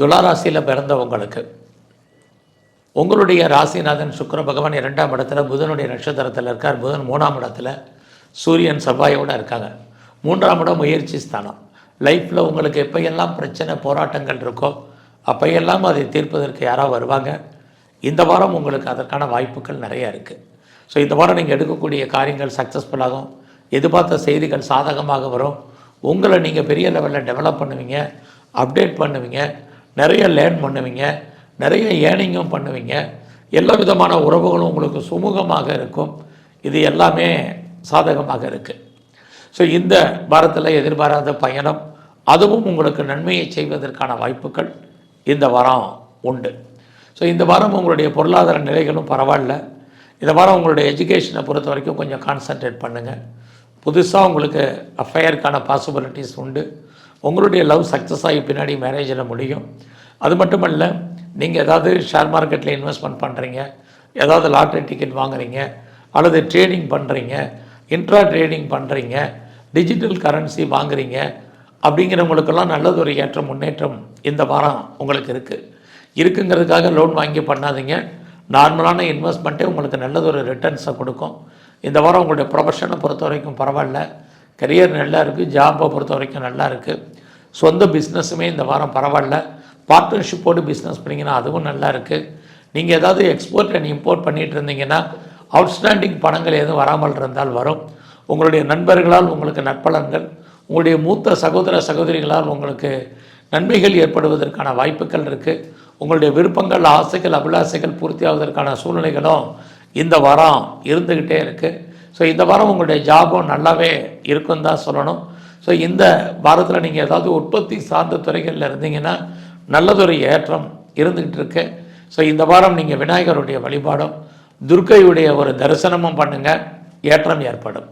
துளாராசியில் பிறந்தவங்களுக்கு உங்களுடைய ராசிநாதன் சுக்கிர பகவான் இரண்டாம் இடத்துல புதனுடைய நட்சத்திரத்தில் இருக்கார் புதன் மூணாம் இடத்துல சூரியன் செவ்வாயோட இருக்காங்க. மூன்றாம் இடம் முயற்சி ஸ்தானம். லைஃப்பில் உங்களுக்கு எப்பையெல்லாம் பிரச்சனை போராட்டங்கள் இருக்கோ அப்பையெல்லாம் அதை தீர்ப்பதற்கு யாராக வருவாங்க. இந்த வாரம் உங்களுக்கு அதற்கான வாய்ப்புகள் நிறைய இருக்குது ஸோ இந்த வாரம் நீங்கள் எடுக்கக்கூடிய காரியங்கள் சக்ஸஸ்ஃபுல்லாகும் எதிர்பார்த்த செய்திகள் சாதகமாக வரும். உங்களை நீங்கள் பெரிய லெவலில் டெவலப் பண்ணுவீங்க அப்டேட் பண்ணுவீங்க. நிறைய லேர்ன் பண்ணுவீங்க நிறைய ஏர்னிங்கும் பண்ணுவீங்க. எல்லா விதமான உறவுகளும் உங்களுக்கு சுமூகமாக இருக்கும். இது எல்லாமே சாதகமாக இருக்குது ஸோ இந்த வாரத்தில் எதிர்பாராத பயணம் அதுவும் உங்களுக்கு நன்மையை செய்வதற்கான வாய்ப்புகள் இந்த வாரம் உண்டு. ஸோ இந்த வாரம் உங்களுடைய பொருளாதார நிலைகளும் பரவாயில்ல. இந்த வாரம் உங்களுடைய எஜுகேஷனை பொறுத்த வரைக்கும் கொஞ்சம் கான்சன்ட்ரேட் பண்ணுங்கள் புதுசாக உங்களுக்கு அஃபையருக்கான பாசிபிலிட்டிஸ் உண்டு. உங்களுடைய லவ் சக்ஸஸ் ஆகி பின்னாடி மேரேஜில் முடியும். அது மட்டுமல்ல நீங்கள் ஏதாவது ஷேர் மார்க்கெட்டில் இன்வெஸ்ட்மெண்ட் பண்ணுறீங்க ஏதாவது லாட்ரி டிக்கெட் வாங்குறீங்க அல்லது ட்ரேடிங் பண்ணுறீங்க இன்ட்ரா ட்ரேடிங் பண்ணுறீங்க டிஜிட்டல் கரன்சி வாங்குறீங்க அப்படிங்கிறவங்களுக்கெல்லாம் நல்லது ஒரு ஏற்ற முன்னேற்றம் இந்த வாரம் உங்களுக்கு இருக்குது இருக்குங்கிறதுக்காக லோன் வாங்கி பண்ணாதீங்க. நார்மலான இன்வெஸ்ட்மெண்ட்டே உங்களுக்கு நல்லது ஒரு ரிட்டர்ன்ஸை கொடுக்கும். இந்த வாரம் உங்களுடைய ப்ரொஃபஷனை பொறுத்த வரைக்கும் பரவாயில்ல. கரியர் நல்லா இருக்குது ஜாப்பை பொறுத்த வரைக்கும் நல்லா இருக்குது சொந்த பிஸ்னஸுமே இந்த வாரம் பரவாயில்ல. பார்ட்னர்ஷிப்போடு பிஸ்னஸ் பண்ணிங்கன்னா அதுவும் நல்லா இருக்குது நீங்கள் ஏதாவது எக்ஸ்போர்ட் அண்ட் இம்போர்ட் பண்ணிகிட்டு இருந்தீங்கன்னா அவுட்ஸ்டாண்டிங் பணங்கள் எதுவும் வராமல் இருந்தால் வரும். உங்களுடைய நண்பர்களால் உங்களுக்கு நற்பலன்கள் உங்களுடைய மூத்த சகோதர சகோதரிகளால் உங்களுக்கு நன்மைகள் ஏற்படுவதற்கான வாய்ப்புகள் இருக்குது உங்களுடைய விருப்பங்கள் ஆசைகள் அபிலாசைகள் பூர்த்தியாவதற்கான சூழ்நிலைகளும் இந்த வாரம் இருந்துக்கிட்டே இருக்குது ஸோ இந்த வாரம் உங்களுடைய ஜாபும் நல்லாவே இருக்குன்னு தான் சொல்லணும். ஸோ இந்த வாரத்தில் நீங்கள் ஏதாவது உற்பத்தி சார்ந்த துறைகளில் இருந்தீங்கன்னா நல்லதொரு ஏற்றம் இருந்துக்கிட்டு இருக்கு ஸோ இந்த வாரம் நீங்கள் விநாயகருடைய வழிபாடும் துர்க்கையுடைய ஒரு தரிசனமும் பண்ணுங்கள் ஏற்றம் ஏற்படும்.